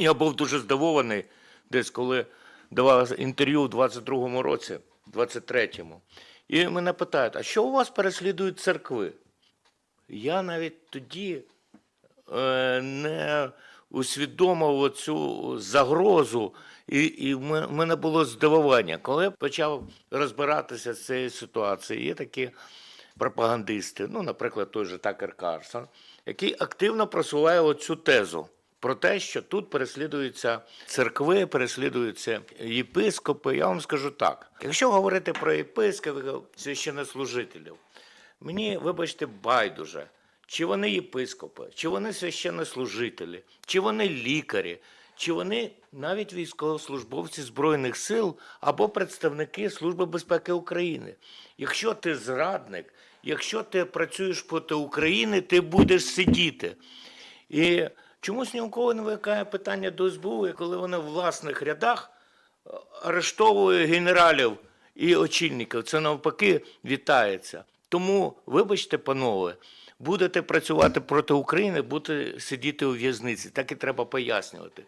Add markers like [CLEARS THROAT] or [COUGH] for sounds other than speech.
[CLEARS THROAT] Я був дуже здивований, десь коли давав інтерв'ю у 22-му році, 23-му. І мене питають, а що у вас переслідують церкви? Я навіть тоді е, не усвідомив цю загрозу, і, і в мене було здивування. Коли я почав розбиратися з цією ситуацією, є такі пропагандисти, ну, наприклад, той же Такер Карсон, який активно просуває оцю тезу про те, що тут переслідуються церкви, переслідуються єпископи. Я вам скажу так: якщо говорити про єпископів, священнослужителів, мені, вибачте, байдуже. Чи вони єпископи, чи вони священнослужителі, чи вони лікарі, чи вони навіть військовослужбовці Збройних сил або представники Служби безпеки України. Якщо ти зрадник, якщо ти працюєш проти України, ти будеш сидіти. І чомусь ні у кого не виникає питання до СБУ, коли вони в власних рядах е, арештовує генералів і очільників. Це навпаки вітається. Тому, вибачте, панове, будете працювати проти України, будете сидіти у в'язниці. Так і треба пояснювати.